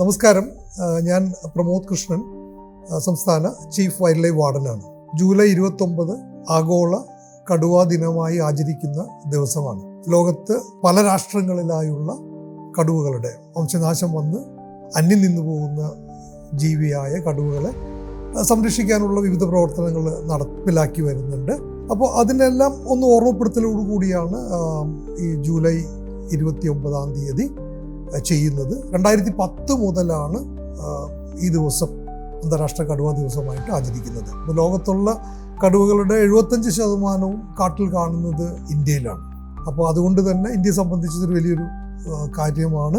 നമസ്കാരം. ഞാൻ പ്രമോദ് കൃഷ്ണൻ സംസ്ഥാന ചീഫ് വൈൽഡ് ലൈഫ് വാർഡനാണ്. ജൂലൈ ഇരുപത്തൊമ്പത് ആഗോള കടുവാ ദിനമായി ആചരിക്കുന്ന ദിവസമാണ്. ലോകത്ത് പല രാഷ്ട്രങ്ങളിലായുള്ള കടുവകളുടെ വംശനാശം വന്ന് അന്യം നിന്നു പോകുന്ന ജീവിയായ കടുവകളെ സംരക്ഷിക്കാനുള്ള വിവിധ പ്രവർത്തനങ്ങൾ നടപ്പിലാക്കി വരുന്നുണ്ട്. അപ്പോൾ അതിനെല്ലാം ഒന്ന് ഓർമ്മപ്പെടുത്തലോടുകൂടിയാണ് ഈ ജൂലൈ ഇരുപത്തി ഒമ്പതാം തീയതി ചെയ്യുന്നത്. രണ്ടായിരത്തി പത്ത് മുതലാണ് ഈ ദിവസം അന്താരാഷ്ട്ര കടുവ ദിവസമായിട്ട് ആചരിക്കുന്നത്. ലോകത്തുള്ള കടുവകളുടെ എഴുപത്തഞ്ച് ശതമാനവും കാട്ടിൽ കാണുന്നത് ഇന്ത്യയിലാണ്. അപ്പോൾ അതുകൊണ്ട് തന്നെ ഇന്ത്യയെ സംബന്ധിച്ചതൊരു വലിയൊരു കാര്യമാണ്.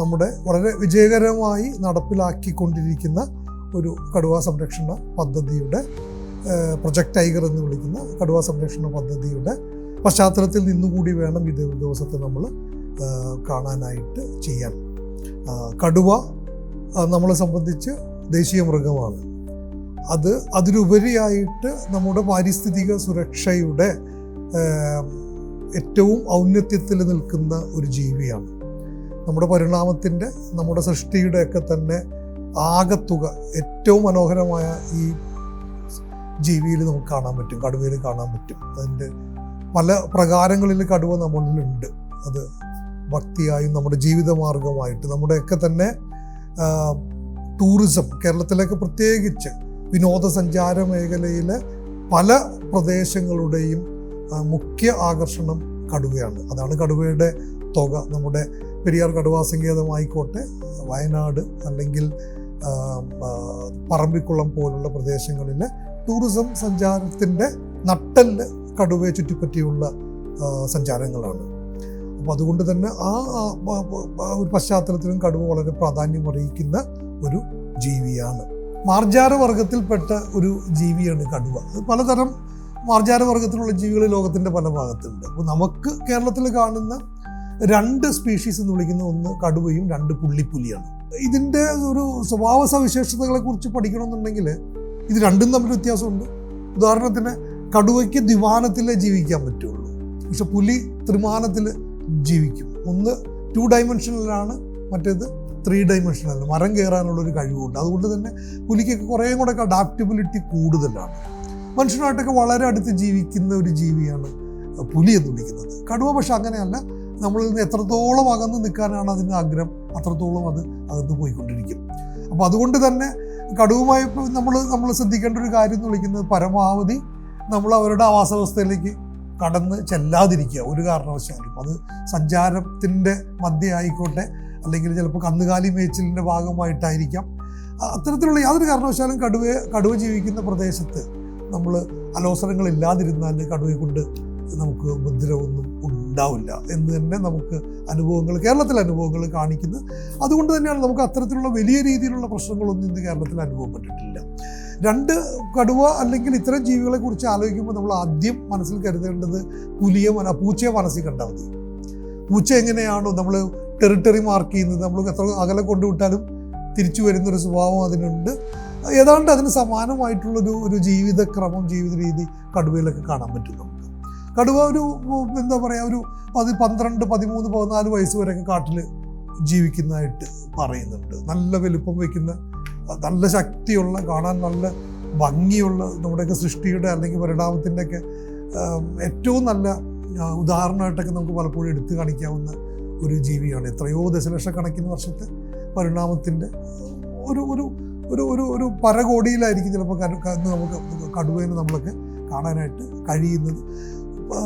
നമ്മുടെ വളരെ വിജയകരമായി നടപ്പിലാക്കിക്കൊണ്ടിരിക്കുന്ന ഒരു കടുവ സംരക്ഷണ പദ്ധതിയുടെ പ്രൊജക്ട് ടൈഗർ എന്ന് വിളിക്കുന്ന കടുവ സംരക്ഷണ പദ്ധതിയുടെ പശ്ചാത്തലത്തിൽ നിന്നുകൂടി വേണം ഈ ദിവസത്തെ നമ്മൾ കാണാനായിട്ട് ചെയ്യാൻ കടുവ നമ്മളെ സംബന്ധിച്ച് ദേശീയ മൃഗമാണ്. അത് അതിലുപരിയായിട്ട് നമ്മുടെ പാരിസ്ഥിതിക സുരക്ഷയുടെ ഏറ്റവും ഔന്നത്യത്തിൽ നിൽക്കുന്ന ഒരു ജീവിയാണ്. നമ്മുടെ പരിണാമത്തിന്റെ നമ്മുടെ സൃഷ്ടിയുടെ ഒക്കെ തന്നെ ആകത്തുക ഏറ്റവും മനോഹരമായ ഈ ജീവിയിൽ നമുക്ക് കാണാൻ പറ്റും കടുവയിൽ കാണാൻ പറ്റും. അതിന്റെ പല പ്രകാരങ്ങളിൽ കടുവ നമ്മളിലുണ്ട്. അത് ഭക്തിയായും നമ്മുടെ ജീവിതമാർഗമായിട്ട് നമ്മുടെയൊക്കെ തന്നെ ടൂറിസം കേരളത്തിലേക്ക് പ്രത്യേകിച്ച് വിനോദസഞ്ചാര മേഖലയിലെ പല പ്രദേശങ്ങളുടെയും മുഖ്യ ആകർഷണം കടുവയാണ്. അതാണ് കടുവയുടെ തുക. നമ്മുടെ പെരിയാർ കടുവാ സങ്കേതമായിക്കോട്ടെ വയനാട് അല്ലെങ്കിൽ പറമ്പിക്കുളം പോലുള്ള പ്രദേശങ്ങളിൽ ടൂറിസം സഞ്ചാരത്തിന്റെ നട്ടൽ കടുവയെ ചുറ്റിപ്പറ്റിയുള്ള സഞ്ചാരങ്ങളാണ്. അപ്പോൾ അതുകൊണ്ട് തന്നെ ആ ഒരു പശ്ചാത്തലത്തിലും കടുവ വളരെ പ്രാധാന്യം അറിയിക്കുന്ന ഒരു ജീവിയാണ്. മാർജാര വർഗത്തിൽപ്പെട്ട ഒരു ജീവിയാണ് കടുവ. പലതരം മാർജാര വർഗത്തിലുള്ള ജീവികൾ ലോകത്തിന്റെ പല ഭാഗത്തുണ്ട്. അപ്പോൾ നമുക്ക് കേരളത്തിൽ കാണുന്ന രണ്ട് സ്പീഷീസ് എന്ന് വിളിക്കുന്ന ഒന്ന് കടുവയും രണ്ട് പുള്ളിപ്പുലിയാണ്. ഇതിന്റെ ഒരു സ്വഭാവ സവിശേഷതകളെ കുറിച്ച് പഠിക്കണമെന്നുണ്ടെങ്കിൽ ഇത് രണ്ടും തമ്മിൽ വ്യത്യാസമുണ്ട്. ഉദാഹരണത്തിന് കടുവയ്ക്ക് ദ്വിമാനത്തിലേ ജീവിക്കാൻ പറ്റുള്ളൂ. പക്ഷെ പുലി ത്രിമാനത്തിൽ ജീവിക്കും. ഒന്ന് ടു ഡൈമെൻഷനിലാണ് മറ്റേത് ത്രീ ഡൈമെൻഷനല്ല മരം കയറാനുള്ള ഒരു കഴിവുണ്ട്. അതുകൊണ്ട് തന്നെ പുലിക്കൊക്കെ കുറേ കൂടെ അഡാപ്റ്റബിലിറ്റി കൂടുതലാണ്. മനുഷ്യനായിട്ടൊക്കെ വളരെ അടുത്ത് ജീവിക്കുന്ന ഒരു ജീവിയാണ് പുലി എന്ന് വിളിക്കുന്നത്. കടുവ പക്ഷെ അങ്ങനെയല്ല. നമ്മളിൽ നിന്ന് എത്രത്തോളം അകന്ന് നിൽക്കാനാണ് അതിന്റെ ആഗ്രഹം അത്രത്തോളം അത് അകന്ന് പോയിക്കൊണ്ടിരിക്കും. അപ്പോൾ അതുകൊണ്ട് തന്നെ കടുവുമായി നമ്മൾ നമ്മൾ ശ്രദ്ധിക്കേണ്ട ഒരു കാര്യം എന്ന് വിളിക്കുന്നത് പരമാവധി നമ്മൾ അവരുടെ ആവാസവ്യവസ്ഥയിലേക്ക് കടന്ന് ചെല്ലാതിരിക്കുക ഒരു കാരണവശാലും. അത് സഞ്ചാരത്തിന്റെ മധ്യ ആയിക്കോട്ടെ അല്ലെങ്കിൽ ചിലപ്പോൾ കന്നുകാലി മേച്ചിലിന്റെ ഭാഗമായിട്ടായിരിക്കാം. അത്തരത്തിലുള്ള യാതൊരു കാരണവശാലും കടുവയെ കടുവ ജീവിക്കുന്ന പ്രദേശത്ത് നമ്മൾ അലോസരങ്ങൾ ഇല്ലാതിരുന്നാൽ കടുവയെ കൊണ്ട് നമുക്ക് ഉപദ്രവമൊന്നും ഉണ്ടാവില്ല എന്ന് തന്നെ നമുക്ക് അനുഭവങ്ങൾ കേരളത്തിലെ അനുഭവങ്ങൾ കാണിക്കുന്നത് അതുകൊണ്ട് തന്നെയാണ് നമുക്ക് അത്തരത്തിലുള്ള വലിയ രീതിയിലുള്ള പ്രശ്നങ്ങളൊന്നും ഇന്ന് കേരളത്തിൽ അനുഭവപ്പെട്ടിട്ടില്ല. രണ്ട് കടുവ അല്ലെങ്കിൽ ഇത്തരം ജീവികളെ കുറിച്ച് ആലോചിക്കുമ്പോൾ നമ്മൾ ആദ്യം മനസ്സിൽ കരുതേണ്ടത് പുലിയെ മന പൂച്ചയെ മനസ്സിൽ കണ്ടാൽ മതി. പൂച്ച എങ്ങനെയാണോ നമ്മൾ ടെറിട്ടറി മാർക്ക് ചെയ്യുന്നത് നമ്മൾ എത്ര അകലെ കൊണ്ടുവിട്ടാലും തിരിച്ചു വരുന്നൊരു സ്വഭാവം അതിനുണ്ട്. ഏതാണ്ട് അതിന് സമാനമായിട്ടുള്ളൊരു ഒരു ജീവിതക്രമം ജീവിത രീതി കടുവയിലൊക്കെ കാണാൻ പറ്റും നമുക്ക്. കടുവ ഒരു എന്താ പറയുക ഒരു പതി പന്ത്രണ്ട് പതിമൂന്ന് പതിനാല് വയസ്സ് വരെയൊക്കെ കാട്ടിൽ ജീവിക്കുന്നതായിട്ട് പറയുന്നുണ്ട്. നല്ല വലുപ്പം വയ്ക്കുന്ന നല്ല ശക്തിയുള്ള കാണാൻ നല്ല ഭംഗിയുള്ള നമ്മുടെയൊക്കെ സൃഷ്ടിയുടെ അല്ലെങ്കിൽ പരിണാമത്തിന്റെ ഒക്കെ ഏറ്റവും നല്ല ഉദാഹരണമായിട്ടൊക്കെ നമുക്ക് പലപ്പോഴും എടുത്തു കാണിക്കാവുന്ന ഒരു ജീവിയാണ്. എത്രയോ ദശലക്ഷക്കണക്കിന് വർഷത്തെ പരിണാമത്തിന്റെ ഒരു ഒരു ഒരു ഒരു ഒരു പരകോടിയിലായിരിക്കും ചിലപ്പോൾ നമുക്ക് കടുവേനെ നമ്മളൊക്കെ കാണാനായിട്ട് കഴിയുന്നത്.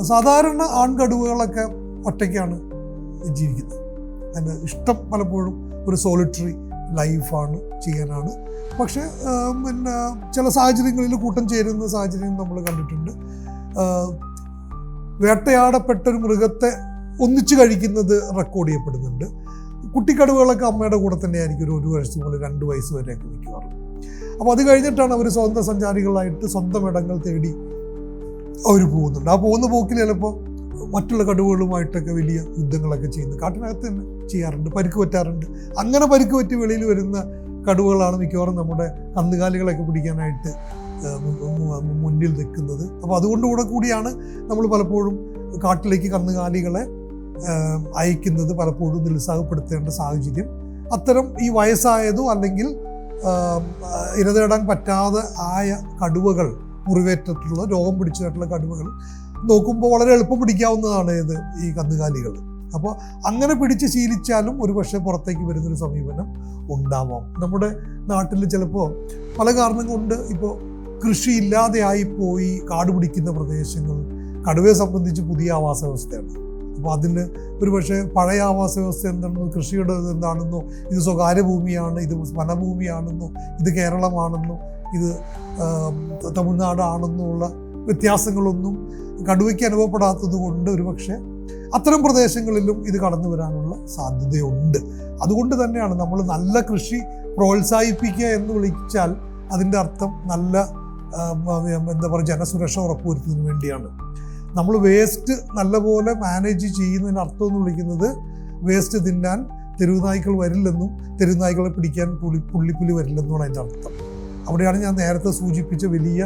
സാധാരണ ആൺകടുവകളൊക്കെ ഒറ്റയ്ക്കാണ് ജീവിക്കുന്നത്. അതിന്റെ ഇഷ്ടം പലപ്പോഴും ഒരു സോളിറ്ററി ലൈഫാണ് ചെയ്യാനാണ്. പക്ഷേ പിന്നെ ചില സാഹചര്യങ്ങളിൽ കൂട്ടം ചേരുന്ന സാഹചര്യം നമ്മൾ കണ്ടിട്ടുണ്ട്. വേട്ടയാടപ്പെട്ട ഒരു മൃഗത്തെ ഒന്നിച്ച് കഴിക്കുന്നത് റെക്കോർഡ് ചെയ്യപ്പെടുന്നുണ്ട്. കുട്ടിക്കടുവകളൊക്കെ അമ്മയുടെ കൂടെ തന്നെയായിരിക്കും ഒരു ഒരു വയസ്സ് മുതൽ രണ്ട് വയസ്സ് വരെയൊക്കെ നിൽക്കാറ്. അപ്പോൾ അത് കഴിഞ്ഞിട്ടാണ് അവർ സ്വന്തം സഞ്ചാരികളായിട്ട് സ്വന്തം ഇടങ്ങൾ തേടി അവർ പോകുന്നുണ്ട്. ആ പോകുന്ന പോക്കിൽ ചിലപ്പോൾ മറ്റുള്ള കടുവകളുമായിട്ടൊക്കെ വലിയ യുദ്ധങ്ങളൊക്കെ ചെയ്യുന്നു. കാട്ടിനകത്ത് തന്നെ ചെയ്യാറുണ്ട് പരിക്ക് പറ്റാറുണ്ട്. അങ്ങനെ പരിക്ക് പറ്റി വെളിയിൽ വരുന്ന കടുവകളാണ് മിക്കവാറും നമ്മുടെ കന്നുകാലികളൊക്കെ പിടിക്കാനായിട്ട് മുന്നിൽ നിൽക്കുന്നത്. അപ്പോൾ അതുകൊണ്ട് കൂടെ കൂടിയാണ് നമ്മൾ പലപ്പോഴും കാട്ടിലേക്ക് കന്നുകാലികളെ അയക്കുന്നത് പലപ്പോഴും നിരുത്സാഹപ്പെടുത്തേണ്ട സാഹചര്യം. അത്തരം ഈ വയസ്സായതോ അല്ലെങ്കിൽ ഇര തേടാൻ പറ്റാതെ ആയ കടുവകൾ മുറിവേറ്റിട്ടുള്ള രോഗം പിടിച്ചിട്ടുള്ള കടുവകൾ നോക്കുമ്പോൾ വളരെ എളുപ്പം പിടിക്കാവുന്നതാണ് ഇത് ഈ കന്നുകാലികൾ. അപ്പോൾ അങ്ങനെ പിടിച്ച് ശീലിച്ചാലും ഒരുപക്ഷെ പുറത്തേക്ക് വരുന്നൊരു സമീപനം ഉണ്ടാവാം. നമ്മുടെ നാട്ടിൽ ചിലപ്പോൾ പല കാരണം കൊണ്ട് ഇപ്പോൾ കൃഷി ഇല്ലാതെയായി പോയി കാട് പിടിക്കുന്ന പ്രദേശങ്ങൾ കടുവയെ സംബന്ധിച്ച് പുതിയ ആവാസ വ്യവസ്ഥയാണ്. അപ്പോൾ അതിന് ഒരുപക്ഷെ പഴയ ആവാസ വ്യവസ്ഥ എന്താണെന്നോ കൃഷിയുടെ ഇതെന്താണെന്നോ ഇത് സ്വകാര്യ ഭൂമിയാണ് ഇത് വനഭൂമിയാണെന്നോ ഇത് കേരളമാണെന്നോ ഇത് തമിഴ്നാടാണെന്നോ ഉള്ള വ്യത്യാസങ്ങളൊന്നും കടുവയ്ക്ക് അനുഭവപ്പെടാത്തത് കൊണ്ട് ഒരുപക്ഷെ അത്തരം പ്രദേശങ്ങളിലും ഇത് കടന്നു വരാനുള്ള സാധ്യതയുണ്ട്. അതുകൊണ്ട് തന്നെയാണ് നമ്മൾ നല്ല കൃഷി പ്രോത്സാഹിപ്പിക്കുക എന്ന് വിളിച്ചാൽ അതിന്റെ അർത്ഥം നല്ല എന്താ പറയുക ജനസുരക്ഷ ഉറപ്പുവരുത്തുന്നതിന് വേണ്ടിയാണ്. നമ്മൾ വേസ്റ്റ് നല്ലപോലെ മാനേജ് ചെയ്യുന്നതിന് അർത്ഥം എന്ന് വിളിക്കുന്നത് വേസ്റ്റ് തിന്നാൻ തെരുവുനായ്ക്കൾ വരില്ലെന്നും തെരുവുനായ്ക്കളെ പിടിക്കാൻ പുളി പുള്ളിപ്പുലി വരില്ലെന്നുമാണ് അതിന്റെ അർത്ഥം. അവിടെയാണ് ഞാൻ നേരത്തെ സൂചിപ്പിച്ച വലിയ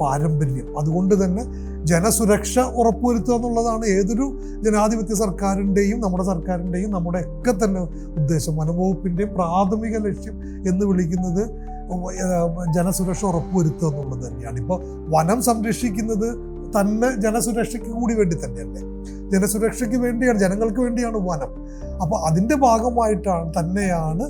പാരമ്പര്യം. അതുകൊണ്ട് തന്നെ ജനസുരക്ഷ ഉറപ്പുവരുത്തുക എന്നുള്ളതാണ് ഏതൊരു ജനാധിപത്യ സർക്കാരിന്റെയും നമ്മുടെ സർക്കാരിന്റെയും നമ്മുടെ ഒക്കെ തന്നെ ഉദ്ദേശം. വനംവകുപ്പിന്റെയും പ്രാഥമിക ലക്ഷ്യം എന്ന് വിളിക്കുന്നത് ജനസുരക്ഷ ഉറപ്പുവരുത്തുക എന്നുള്ളത് തന്നെയാണ്. ഇപ്പോൾ വനം സംരക്ഷിക്കുന്നത് തന്നെ ജനസുരക്ഷയ്ക്ക് കൂടി വേണ്ടി തന്നെയല്ലേ? ജനസുരക്ഷയ്ക്ക് വേണ്ടിയാണ് ജനങ്ങൾക്ക് വേണ്ടിയാണ് വനം. അപ്പോൾ അതിന്റെ ഭാഗമായിട്ടാണ് തന്നെയാണ്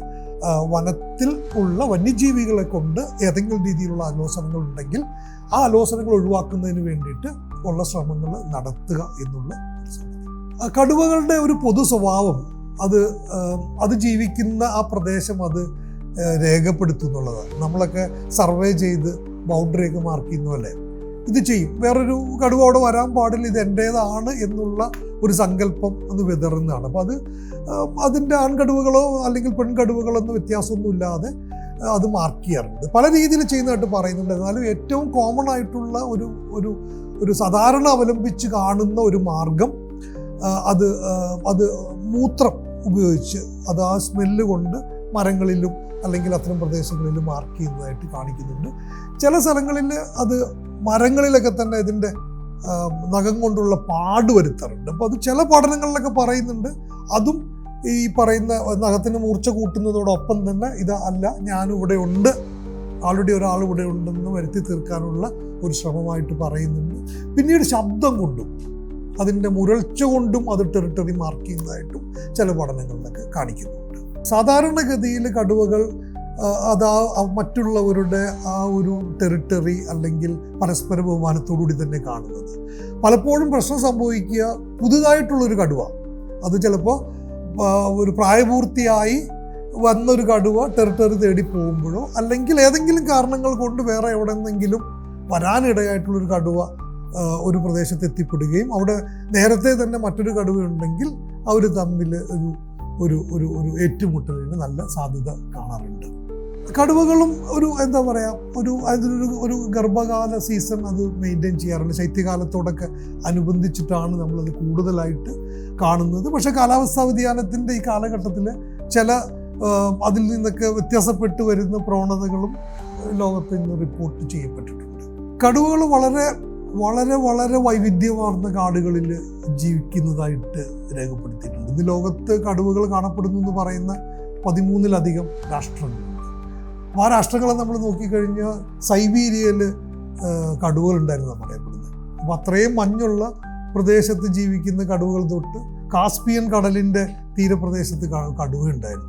വനത്തിൽ ഉള്ള വന്യജീവികളെ കൊണ്ട് ഏതെങ്കിലും രീതിയിലുള്ള ആലോചനകൾ ഉണ്ടെങ്കിൽ ആ ആലോചനകൾ ഒഴിവാക്കുന്നതിന് വേണ്ടിയിട്ട് ഉള്ള ശ്രമങ്ങൾ നടത്തുക എന്നുള്ള കടുവകളുടെ ഒരു പൊതു സ്വഭാവം അത് അത് ജീവിക്കുന്ന ആ പ്രദേശം അത് രേഖപ്പെടുത്തുന്നുള്ളതാണ്. നമ്മളൊക്കെ സർവേ ചെയ്ത് ബൗണ്ടറിയൊക്കെ മാർക്ക് ചെയ്യുന്നതല്ലേ ഇത് ചെയ്യും. വേറൊരു കടുവ അവിടെ വരാൻ പാടില്ല ഇത് എന്റേതാണ് എന്നുള്ള ഒരു സങ്കല്പം അത് വിതറുന്നതാണ്. അപ്പോൾ അത് അതിന്റെ ആൺകടുവകളോ അല്ലെങ്കിൽ പെൺകടുവകളോ എന്ന വ്യത്യാസമൊന്നുമില്ലാതെ അത് മാർക്ക് ചെയ്യാറുണ്ട്. പല രീതിയിൽ ചെയ്യുന്നതായിട്ട് പറയുന്നുണ്ട്. എന്നാലും ഏറ്റവും കോമൺ ആയിട്ടുള്ള ഒരു ഒരു ഒരു സാധാരണ അവലംബിച്ച് കാണുന്ന ഒരു മാർഗം അത് അത് മൂത്രം ഉപയോഗിച്ച് അത് ആ സ്മെല്ല് കൊണ്ട് മരങ്ങളിലും അല്ലെങ്കിൽ അത്തരം പ്രദേശങ്ങളിലും മാർക്ക് ചെയ്യുന്നതായിട്ട് കാണിക്കുന്നുണ്ട്. ചില സ്ഥലങ്ങളിൽ അത് മരങ്ങളിലൊക്കെ തന്നെ ഇതിന്റെ നഖം കൊണ്ടുള്ള പാട് വരുത്താറുണ്ട്. അപ്പോൾ അത് ചില പഠനങ്ങളിലൊക്കെ പറയുന്നുണ്ട്. അതും ഈ പറയുന്ന നഖത്തിന് മൂർച്ച കൂട്ടുന്നതോടൊപ്പം തന്നെ ഇത് അല്ല ഞാനും ഇവിടെ ഉണ്ട്. ആൾറെഡി ഒരാൾ ഇവിടെ ഉണ്ടെന്ന് വരുത്തി തീർക്കാനുള്ള ഒരു ശ്രമമായിട്ട് പറയുന്നുണ്ട്. പിന്നീട് ശബ്ദം കൊണ്ടും അതിന്റെ മുരൾച്ച കൊണ്ടും അത് ടെറിട്ടറി മാർക്ക് ചെയ്യുന്നതായിട്ടും ചില പഠനങ്ങളിലൊക്കെ കാണിക്കുന്നുണ്ട്. സാധാരണഗതിയിൽ കടുവകൾ അത് മറ്റുള്ളവരുടെ ആ ഒരു ടെറിട്ടറി അല്ലെങ്കിൽ പരസ്പര ബഹുമാനത്തോടുകൂടി തന്നെ കാണുന്നത്. പലപ്പോഴും പ്രശ്നം സംഭവിക്കുക പുതുതായിട്ടുള്ളൊരു കടുവ. അത് ചിലപ്പോൾ ഒരു പ്രായപൂർത്തിയായി വന്നൊരു കടുവ ടെറിട്ടറി തേടി പോകുമ്പോഴോ അല്ലെങ്കിൽ ഏതെങ്കിലും കാരണങ്ങൾ കൊണ്ട് വേറെ എവിടെ നിന്നെങ്കിലും വരാനിടയായിട്ടുള്ളൊരു കടുവ ഒരു പ്രദേശത്ത് എത്തിപ്പെടുകയും അവിടെ നേരത്തെ തന്നെ മറ്റൊരു കടുവ ഉണ്ടെങ്കിൽ അവർ തമ്മിൽ ഒരു ഒരു ഒരു ഏറ്റുമുട്ടലിന് നല്ല സാധ്യത കാണാറുണ്ട്. കടുവകളും ഒരു എന്താ പറയുക ഒരു അതിനൊരു ഒരു ഗർഭകാല സീസൺ അത് മെയിന്റെയിൻ ചെയ്യാറുണ്ട്. ശൈത്യകാലത്തോടൊക്കെ അനുബന്ധിച്ചിട്ടാണ് നമ്മളത് കൂടുതലായിട്ട് കാണുന്നത്. പക്ഷേ കാലാവസ്ഥാ വ്യതിയാനത്തിന്റെ ഈ കാലഘട്ടത്തിൽ ചില അതിൽ നിന്നൊക്കെ വ്യത്യാസപ്പെട്ട് വരുന്ന പ്രവണതകളും ലോകത്ത് ഇന്ന് റിപ്പോർട്ട് ചെയ്യപ്പെട്ടിട്ടുണ്ട്. കടുവകൾ വളരെ വളരെ വളരെ വൈവിധ്യമാർന്ന കാടുകളിൽ ജീവിക്കുന്നതായിട്ട് രേഖപ്പെടുത്തിയിട്ടുണ്ട്. ഇന്ന് ലോകത്ത് കടുവകൾ കാണപ്പെടുന്നു എന്ന് പറയുന്ന പതിമൂന്നിലധികം രാഷ്ട്രങ്ങളുണ്ട് ആ രാഷ്ട്രങ്ങളെ നമ്മൾ നോക്കിക്കഴിഞ്ഞാൽ സൈബീരിയയിൽ കടുവകളുണ്ടായിരുന്നു പറയപ്പെടുന്നത് അപ്പോൾ അത്രയും മഞ്ഞുള്ള പ്രദേശത്ത് ജീവിക്കുന്ന കടുവകൾ തൊട്ട് കാസ്പിയൻ കടലിന്റെ തീരപ്രദേശത്ത് കടുവ ഉണ്ടായിരുന്നു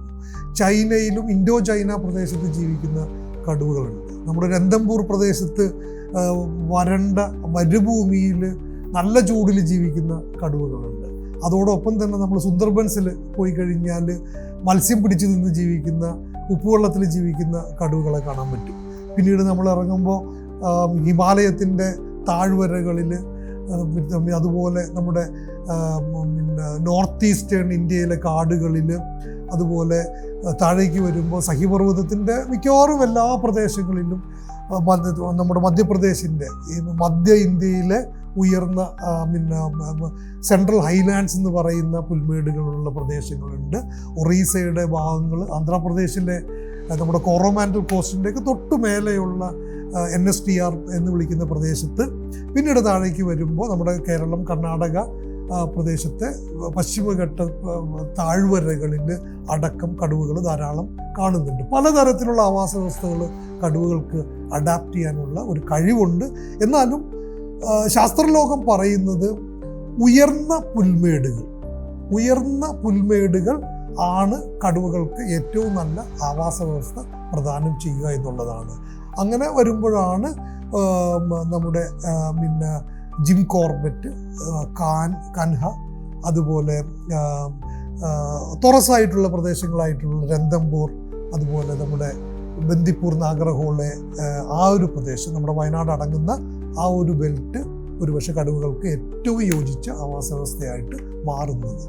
ചൈനയിലും ഇൻഡോ ചൈന പ്രദേശത്ത് ജീവിക്കുന്ന കടുവകളുണ്ട്. നമ്മുടെ രന്തംപൂർ പ്രദേശത്ത് വരണ്ട മരുഭൂമിയിൽ നല്ല ചൂടിൽ ജീവിക്കുന്ന കടുവകളുണ്ട്. അതോടൊപ്പം തന്നെ നമ്മൾ സുന്ദർബൻസിൽ പോയി കഴിഞ്ഞാൽ മത്സ്യം പിടിച്ചു നിന്ന് ജീവിക്കുന്ന ഉപ്പുവെള്ളത്തിൽ ജീവിക്കുന്ന കടുവകളെ കാണാൻ പറ്റും. പിന്നീട് നമ്മൾ ഇറങ്ങുമ്പോൾ ഹിമാലയത്തിന്റെ താഴ്വരകളിൽ അതുപോലെ നമ്മുടെ പിന്നെ നോർത്ത് ഈസ്റ്റേൺ ഇന്ത്യയിലെ കാടുകളിൽ അതുപോലെ താഴേക്ക് വരുമ്പോൾ സഹിപർവതത്തിന്റെ മിക്കവാറും എല്ലാ പ്രദേശങ്ങളിലും നമ്മുടെ മധ്യപ്രദേശിന്റെ മധ്യ ഇന്ത്യയിലെ ഉയർന്ന പിന്നെ സെൻട്രൽ ഹൈലാൻഡ്സ് എന്ന് പറയുന്ന പുൽമേടുകളുള്ള പ്രദേശങ്ങളുണ്ട്. ഒറീസയുടെ ഭാഗങ്ങൾ ആന്ധ്രാപ്രദേശിലെ നമ്മുടെ കോറോമാൻഡൽ കോസ്റ്റിന്റെയൊക്കെ തൊട്ട് മേലെയുള്ള എൻ എസ് ടി ആർ എന്ന് വിളിക്കുന്ന പ്രദേശത്ത്. പിന്നീട് താഴേക്ക് വരുമ്പോൾ നമ്മുടെ കേരളം കർണാടക പ്രദേശത്തെ പശ്ചിമഘട്ട താഴ്വരകളിൽ അടക്കം കടുവകൾ ധാരാളം കാണുന്നുണ്ട്. പലതരത്തിലുള്ള ആവാസ വ്യവസ്ഥകൾ കടുവകൾക്ക് അഡാപ്റ്റ് ചെയ്യാനുള്ള ഒരു കഴിവുണ്ട്. എന്നാലും ശാസ്ത്രലോകം പറയുന്നത് ഉയർന്ന പുൽമേടുകൾ. ഉയർന്ന പുൽമേടുകൾ ആണ് കടുവകൾക്ക് ഏറ്റവും നല്ല ആവാസ വ്യവസ്ഥ പ്രദാനം ചെയ്യുക എന്നുള്ളതാണ്. അങ്ങനെ വരുമ്പോഴാണ് നമ്മുടെ പിന്നെ ജിം കോർബറ്റ് കാൻ കൻഹ അതുപോലെ തുറസായിട്ടുള്ള പ്രദേശങ്ങളായിട്ടുള്ള രന്തംപൂർ അതുപോലെ നമ്മുടെ ബന്ദിപ്പൂർ നാഗർഹോളെ ആ ഒരു പ്രദേശം നമ്മുടെ വയനാട് അടങ്ങുന്ന ആ ഒരു ബെൽറ്റ് ഒരുപക്ഷെ കടുവകൾക്ക് ഏറ്റവും യോജിച്ച ആവാസ വ്യവസ്ഥയായിട്ട് മാറുന്നത്.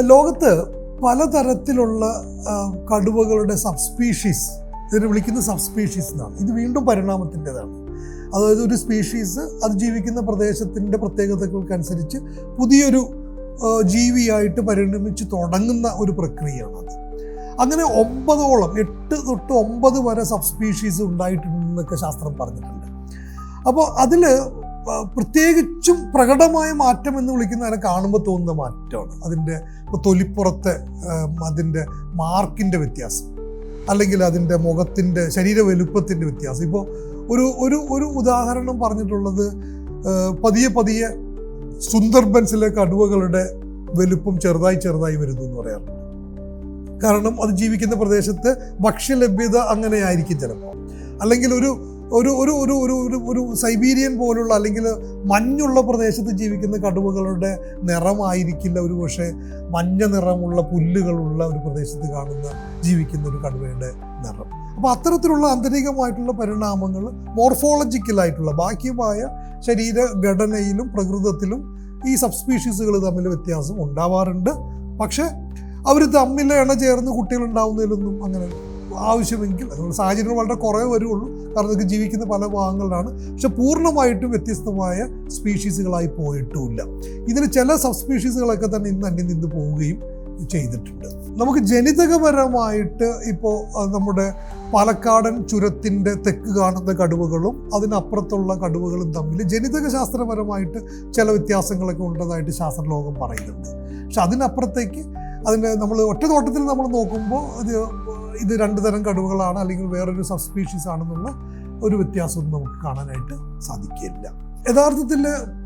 ലോകത്ത് പലതരത്തിലുള്ള കടുവകളുടെ സബ്സ്പീഷീസ് ഇതിനെ വിളിക്കുന്ന സബ്സ്പീഷീസ് എന്നാണ്. ഇത് വീണ്ടും പരിണാമത്തിന്റെതാണ്. അതായത് ഒരു സ്പീഷീസ് അത് ജീവിക്കുന്ന പ്രദേശത്തിന്റെ പ്രത്യേകതകൾക്കനുസരിച്ച് പുതിയൊരു ജീവിയായിട്ട് പരിണമിച്ച് തുടങ്ങുന്ന ഒരു പ്രക്രിയയാണത് അങ്ങനെ ഒമ്പതോളം എട്ട് തൊട്ട് ഒമ്പത് വരെ സബ്സ്പീഷീസ് ഉണ്ടായിട്ടുണ്ടെന്നൊക്കെ ശാസ്ത്രം പറഞ്ഞിട്ടുണ്ട്. അപ്പോൾ അതിൽ പ്രത്യേകിച്ചും പ്രകടമായ മാറ്റം എന്ന് വിളിക്കുന്ന അതിനെ കാണുമ്പോൾ തോന്നുന്ന മാറ്റമാണ്. അതിന്റെ ഇപ്പോൾ തൊലിപ്പുറത്തെ അതിന്റെ മാർക്കിന്റെ വ്യത്യാസം. അല്ലെങ്കിൽ അതിന്റെ മുഖത്തിന്റെ ശരീര വലുപ്പത്തിന്റെ വ്യത്യാസം. ഇപ്പോൾ ഒരു ഒരു ഒരു ഉദാഹരണം പറഞ്ഞിട്ടുള്ളത് പതിയെ പതിയെ സുന്ദർബൻസിലെ കടുവകളുടെ വലുപ്പം ചെറുതായി ചെറുതായി വരുന്നു എന്ന് പറയാറുണ്ട്. കാരണം അത് ജീവിക്കുന്ന പ്രദേശത്ത് ഭക്ഷ്യലഭ്യത അങ്ങനെ ആയിരിക്കും ചിലപ്പോൾ. അല്ലെങ്കിൽ ഒരു ഒരു ഒരു ഒരു ഒരു ഒരു ഒരു സൈബീരിയൻ പോലുള്ള അല്ലെങ്കിൽ മഞ്ഞുള്ള പ്രദേശത്ത് ജീവിക്കുന്ന കടുവകളുടെ നിറമായിരിക്കില്ല ഒരു പക്ഷേ മഞ്ഞ നിറമുള്ള പുല്ലുകളുള്ള ഒരു പ്രദേശത്ത് കാണുന്ന ജീവിക്കുന്ന ഒരു കടുവയുടെ നിറം. അപ്പോൾ അത്തരത്തിലുള്ള ആന്തരികമായിട്ടുള്ള പരിണാമങ്ങൾ മോർഫോളജിക്കലായിട്ടുള്ള ബാഹ്യമായ ശരീരഘടനയിലും പ്രകൃതത്തിലും ഈ സബ് സ്പീഷീസുകൾ തമ്മിൽ വ്യത്യാസം ഉണ്ടാവാറുണ്ട്. പക്ഷേ അവർ തമ്മിൽ ഇണ ചേർന്ന് കുട്ടികൾ ഉണ്ടാവുന്നതിലൊന്നും അങ്ങനെ ആവശ്യമെങ്കിൽ അതുകൊണ്ട് സാഹചര്യങ്ങൾ വളരെ കുറേ വരുള്ളൂ കാരണം ഇതൊക്കെ ജീവിക്കുന്ന പല ഭാഗങ്ങളിലാണ്. പക്ഷെ പൂർണമായിട്ടും വ്യത്യസ്തമായ സ്പീഷീസുകളായി പോയിട്ടുമില്ല. ഇതിന് ചില സബ് സ്പീഷീസുകളൊക്കെ തന്നെ ഇന്ന് അന്യം നിന്ന് പോവുകയും ചെയ്തിട്ടുണ്ട്. നമുക്ക് ജനിതകപരമായിട്ട് ഇപ്പോൾ നമ്മുടെ പാലക്കാടൻ ചുരത്തിന്റെ തെക്ക് കാണുന്ന കടുവകളും അതിനപ്പുറത്തുള്ള കടുവകളും തമ്മിൽ ജനിതക ശാസ്ത്രപരമായിട്ട് ചില വ്യത്യാസങ്ങളൊക്കെ ഉള്ളതായിട്ട് ശാസ്ത്രലോകം പറയുന്നുണ്ട്. പക്ഷെ അതിനപ്പുറത്തേക്ക് അതിന്റെ നമ്മൾ ഒറ്റ തോട്ടത്തിൽ നമ്മൾ നോക്കുമ്പോൾ ഇത് ഇത് രണ്ട് തരം കടുവകളാണ് അല്ലെങ്കിൽ വേറൊരു സബ് സ്പീഷീസ് ആണെന്നുള്ള ഒരു വ്യത്യാസമൊന്നും നമുക്ക് കാണാനായിട്ട് സാധിക്കില്ല. യഥാർത്ഥത്തിൽ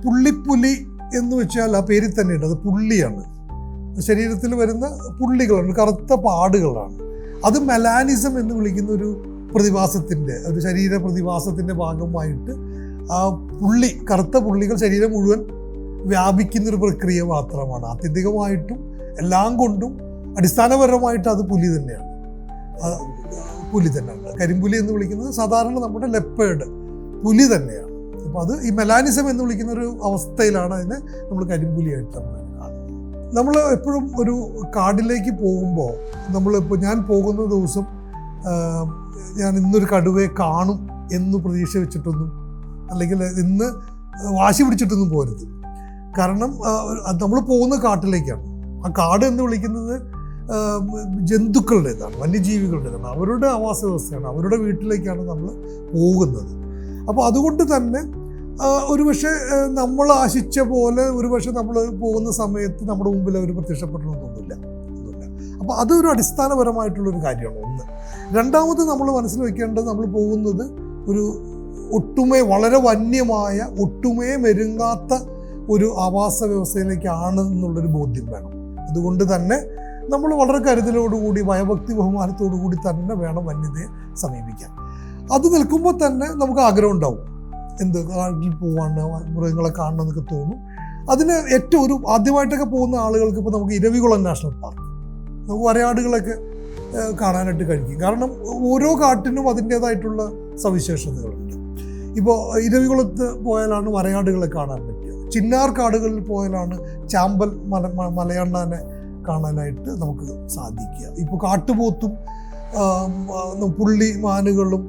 പുള്ളിപ്പുലി എന്ന് വെച്ചാൽ ആ പേരിൽ തന്നെയുണ്ട്. അത് പുള്ളിയാണ്. ശരീരത്തിൽ വരുന്ന പുള്ളികളാണ്. കറുത്ത പാടുകളാണ്. അത് മെലാനിസം എന്ന് വിളിക്കുന്ന ഒരു പ്രതിഭാസത്തിന്റെ ഒരു ശരീര പ്രതിഭാസത്തിന്റെ ഭാഗമായിട്ട് ആ പുള്ളി കറുത്ത പുള്ളികൾ ശരീരം മുഴുവൻ വ്യാപിക്കുന്നൊരു പ്രക്രിയ മാത്രമാണ്. ആത്യന്തികമായിട്ടും എല്ലാം കൊണ്ടും അടിസ്ഥാനപരമായിട്ട് അത് പുലി തന്നെയാണ്. പുലി തന്നെയാണ്. കരിമ്പുലി എന്ന് വിളിക്കുന്നത് സാധാരണ നമ്മുടെ ലെപ്പേഡ് പുലി തന്നെയാണ്. അപ്പോൾ അത് ഈ മെലാനിസം എന്ന് വിളിക്കുന്ന ഒരു അവസ്ഥയിലാണ് അതിനെ നമ്മൾ കരിമ്പുലിയായിട്ട് നമ്മൾ നമ്മൾ എപ്പോഴും ഒരു കാടിലേക്ക് പോകുമ്പോൾ നമ്മളിപ്പോൾ ഞാൻ പോകുന്ന ദിവസം ഞാൻ ഇന്നൊരു കടുവയെ കാണും എന്ന് പ്രതീക്ഷ വെച്ചിട്ടൊന്നും അല്ലെങ്കിൽ ഇന്ന് വാശി പിടിച്ചിട്ടൊന്നും പോരുത്. കാരണം നമ്മൾ പോകുന്ന കാട്ടിലേക്കാണ്. ആ കാട് എന്ന് വിളിക്കുന്നത് ജന്തുക്കളുടേതാണ് വന്യജീവികളുടേതാണ്. അവരുടെ ആവാസ വ്യവസ്ഥയാണ് അവരുടെ വീട്ടിലേക്കാണ് നമ്മൾ പോകുന്നത്. അപ്പോൾ അതുകൊണ്ട് തന്നെ ഒരുപക്ഷെ നമ്മൾ ആശിച്ച പോലെ ഒരുപക്ഷെ നമ്മൾ പോകുന്ന സമയത്ത് നമ്മുടെ മുമ്പിൽ അവർ പ്രത്യക്ഷപ്പെടണമെന്നൊന്നുമില്ല ഒന്നുമില്ല അപ്പോൾ അതൊരു അടിസ്ഥാനപരമായിട്ടുള്ളൊരു കാര്യമാണ് ഒന്ന്. രണ്ടാമത് നമ്മൾ മനസ്സിൽ വയ്ക്കേണ്ടത് നമ്മൾ പോകുന്നത് ഒരു ഒട്ടുമേ വളരെ വന്യമായ ഒട്ടുമേ മെരുങ്ങാത്ത ഒരു ആവാസ വ്യവസ്ഥയിലേക്കാണ് എന്നുള്ളൊരു ബോധ്യം വേണം. അതുകൊണ്ട് തന്നെ നമ്മൾ വളരെ കരുതലോടുകൂടി ഭയഭക്തി ബഹുമാനത്തോടു കൂടി തന്നെ വേണം വന്യതയെ സമീപിക്കാൻ. അത് നിൽക്കുമ്പോൾ തന്നെ നമുക്ക് ആഗ്രഹം ഉണ്ടാവും. എന്ത് കാട്ടിൽ പോവാണ് മൃഗങ്ങളെ കാണണം എന്നൊക്കെ തോന്നും. അതിന് ഏറ്റവും ഒരു ആദ്യമായിട്ടൊക്കെ പോകുന്ന ആളുകൾക്ക് ഇപ്പോൾ നമുക്ക് ഇരവികുളം നാഷണൽ പാർക്ക്. നമുക്ക് വരയാടുകളൊക്കെ കാണാനായിട്ട് കഴിക്കും. കാരണം ഓരോ കാട്ടിനും അതിന്റേതായിട്ടുള്ള സവിശേഷതകളുണ്ട്. ഇപ്പോൾ ഇരവികുളത്ത് പോയാലാണ് വരയാടുകളെ കാണാൻ പറ്റുക. ചിന്നാർ കാടുകളിൽ പോയാലാണ് ചാമ്പൽ മല മലയണ്ണാനെ കാണാനായിട്ട് നമുക്ക് സാധിക്കുക. ഇപ്പോൾ കാട്ടുപോത്തും പുള്ളി മാനുകളും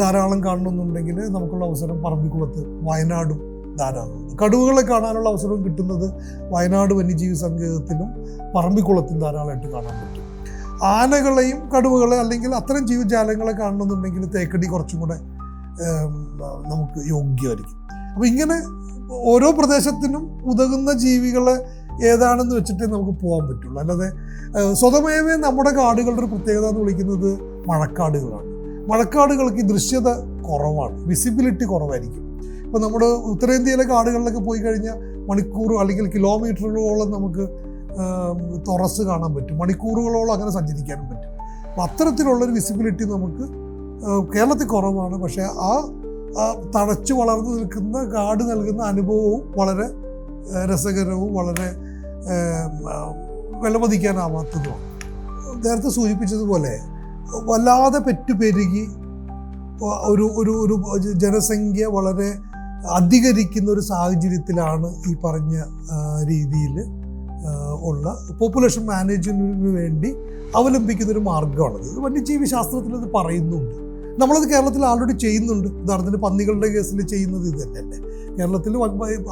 ധാരാളം കാണണമെന്നുണ്ടെങ്കിൽ നമുക്കുള്ള അവസരം പറമ്പിക്കുളത്ത് വയനാടും ധാരാളമുണ്ട് കടുവകളെ കാണാനുള്ള അവസരവും കിട്ടുന്നത് വയനാട് വന്യജീവി സങ്കേതത്തിലും പറമ്പിക്കുളത്തും ധാരാളമായിട്ട് കാണാൻ പറ്റും. ആനകളെയും കടുവകളെ അല്ലെങ്കിൽ അത്തരം ജീവജാലങ്ങളെ കാണണമെന്നുണ്ടെങ്കിൽ തേക്കടി കുറച്ചും കൂടെ നമുക്ക് യോഗ്യമായിരിക്കും. അപ്പോൾ ഇങ്ങനെ ഓരോ പ്രദേശത്തിനും ഉതകുന്ന ജീവികളെ ഏതാണെന്ന് വെച്ചിട്ടേ നമുക്ക് പോകാൻ പറ്റുള്ളൂ. അല്ലാതെ സ്വതമേവേ നമ്മുടെ കാടുകളുടെ ഒരു പ്രത്യേകത എന്ന് വിളിക്കുന്നത് മഴക്കാടുകളാണ്. മഴക്കാടുകൾക്ക് ഈ ദൃശ്യത കുറവാണ്. വിസിബിലിറ്റി കുറവായിരിക്കും. ഇപ്പോൾ നമ്മുടെ ഉത്തരേന്ത്യയിലെ കാടുകളിലൊക്കെ പോയി കഴിഞ്ഞാൽ മണിക്കൂർ അല്ലെങ്കിൽ കിലോമീറ്ററുകളോളം നമുക്ക് തുറസ് കാണാൻ പറ്റും. മണിക്കൂറുകളോളം അങ്ങനെ സഞ്ചരിക്കാനും പറ്റും. അപ്പം അത്തരത്തിലുള്ളൊരു വിസിബിലിറ്റി നമുക്ക് കേരളത്തിൽ കുറവാണ്. പക്ഷേ ആ തഴച്ചു വളർന്നു നിൽക്കുന്ന കാട് നൽകുന്ന അനുഭവവും വളരെ രസകരവും വളരെ വിലമതിക്കാനാവാത്തതുമാണ് നേരത്തെ സൂചിപ്പിച്ചതുപോലെ വല്ലാതെ പെറ്റുപെരുകി ഒരു ഒരു ഒരു ജനസംഖ്യ വളരെ അധികരിക്കുന്ന ഒരു സാഹചര്യത്തിലാണ് ഈ പറഞ്ഞ രീതിയിൽ ഉള്ള പോപ്പുലേഷൻ മാനേജ്മെന്റിന് വേണ്ടി അവലംബിക്കുന്ന ഒരു മാർഗമാണത്. വന്യജീവി ശാസ്ത്രത്തിൽ അത് പറയുന്നുണ്ട്. നമ്മളത് കേരളത്തിൽ ആൾറെഡി ചെയ്യുന്നുണ്ട്. ഉദാഹരണത്തിന് പന്നികളുടെ കേസിൽ ചെയ്യുന്നത് ഇത് തന്നെയല്ലേ കേരളത്തിൽ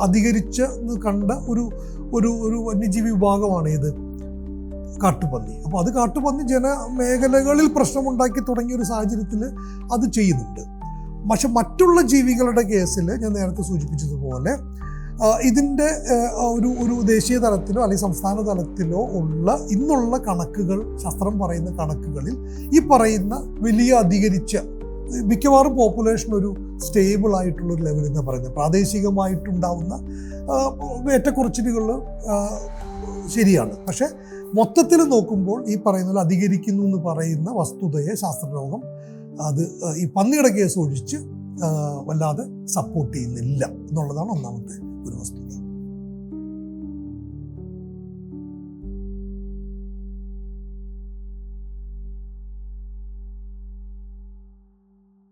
അധികരിച്ച് കണ്ട ഒരു ഒരു ഒരു വന്യജീവി വിഭാഗമാണ് ഇത്. കാട്ടുപന്നി. അപ്പോൾ അത് കാട്ടുപന്നി ജന മേഖലകളിൽ പ്രശ്നമുണ്ടാക്കി തുടങ്ങിയ ഒരു സാഹചര്യത്തിൽ അത് ചെയ്യുന്നുണ്ട്. പക്ഷെ മറ്റുള്ള ജീവികളുടെ കേസിൽ ഞാൻ നേരത്തെ സൂചിപ്പിച്ചതുപോലെ ഇതിന്റെ ഒരു ഒരു ദേശീയ തലത്തിലോ അല്ലെങ്കിൽ സംസ്ഥാന തലത്തിലോ ഉള്ള ഇന്നുള്ള കണക്കുകൾ ശാസ്ത്രം പറയുന്ന കണക്കുകളിൽ ഈ പറയുന്ന വലിയ അധികരിച്ച മിക്കവാറും പോപ്പുലേഷൻ ഒരു സ്റ്റേബിൾ ആയിട്ടുള്ള ഒരു ലെവൽ എന്ന് പറയുന്നത് പ്രാദേശികമായിട്ടുണ്ടാവുന്ന ഏറ്റക്കുറച്ചിലുകൾ ശരിയാണ്. പക്ഷേ മൊത്തത്തിൽ നോക്കുമ്പോൾ ഈ പറയുന്ന പോലെ അധികരിക്കുന്നു എന്ന് പറയുന്ന വസ്തുതയെ ശാസ്ത്രലോകം അത് ഈ പന്നിയുടെ കേസ് ഒഴിച്ച് വല്ലാതെ സപ്പോർട്ട് ചെയ്യുന്നില്ല എന്നുള്ളതാണ് ഒന്നാമത്തെ ഒരു വസ്തുത.